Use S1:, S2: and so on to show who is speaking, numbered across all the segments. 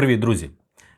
S1: Привіт, друзі!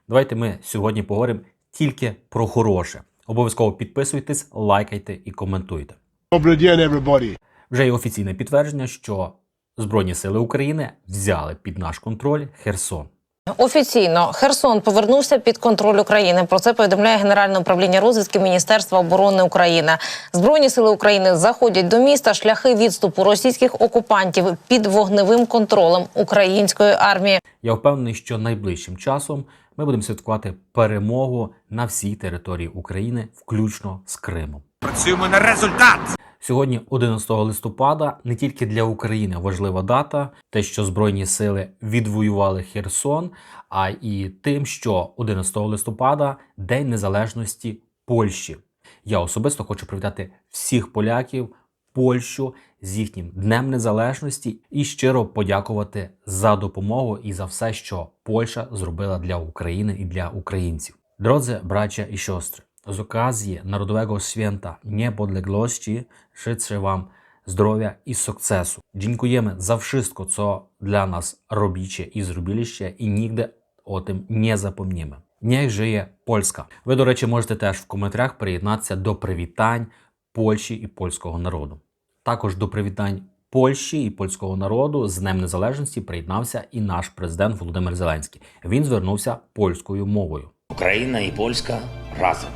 S1: Давайте ми сьогодні поговоримо тільки про хороше. Обов'язково підписуйтесь, лайкайте і коментуйте.
S2: Добрий день, everybody.
S1: Вже є офіційне підтвердження, що Збройні сили України взяли під наш контроль Херсон.
S3: Офіційно Херсон повернувся під контроль України. Про це повідомляє Генеральне управління розвідки Міністерства оборони України. Збройні сили України заходять до міста. Шляхи відступу російських окупантів під вогневим контролем української армії.
S1: Я впевнений, що найближчим часом ми будемо святкувати перемогу на всій території України, включно з Кримом.
S4: Працюємо на результат.
S1: Сьогодні, 11 листопада, не тільки для України важлива дата, те, що Збройні сили відвоювали Херсон, а і тим, що 11 листопада День Незалежності Польщі. Я особисто хочу привітати всіх поляків, Польщу з їхнім Днем Незалежності і щиро подякувати за допомогу і за все, що Польща зробила для України і для українців. Drodzy bracia i siostry, z okazji Narodowego Święta Niepodległości życzę Wam zdrowia i sukcesu. Dziękujemy za wszystko, co dla nas robicie i zrobiliście i nigdy o tym nie zapomnimy. Niech żyje Польська. Ви, до речі, можете теж в коментарях приєднатися до привітань Польщі і польського народу. Також до привітань Польщі і польського народу з Днем Незалежності приєднався і наш президент Володимир Зеленський. Він звернувся польською мовою.
S5: Україна і Польська разом.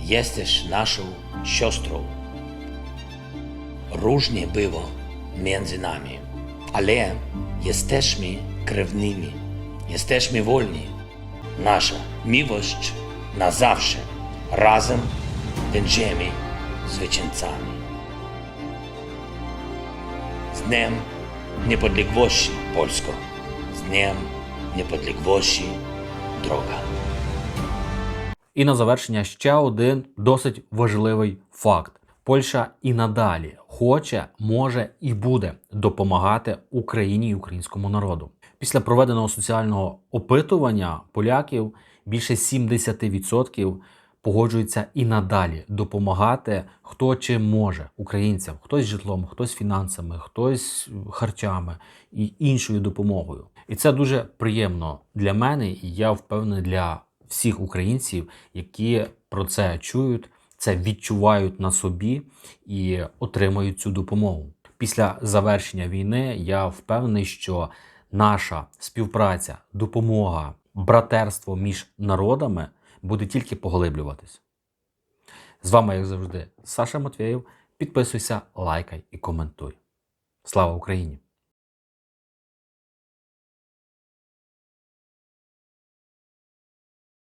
S5: Jesteś naszą siostrą. Różnie było między nami, ale jesteśmy krewnymi. Jesteśmy wolni. Nasza miłość na zawsze. Razem będziemy zwycięzcami. Z Dniem Niepodległości, Polsko. Z Dniem Niepodległości, droga.
S1: І на завершення ще один досить важливий факт: Польща і надалі хоче, може і буде допомагати Україні і українському народу. Після проведеного соціального опитування поляків більше 70% погоджуються і надалі допомагати хто чим може українцям, хтось житлом, хтось фінансами, хтось харчами і іншою допомогою. І це дуже приємно для мене, і я впевнений для всіх українців, які про це чують, це відчувають на собі і отримують цю допомогу. Після завершення війни я впевнений, що наша співпраця, допомога, братерство між народами буде тільки поглиблюватись. З вами, як завжди, Саша Матвєєв. Підписуйся, лайкай і коментуй. Слава Україні!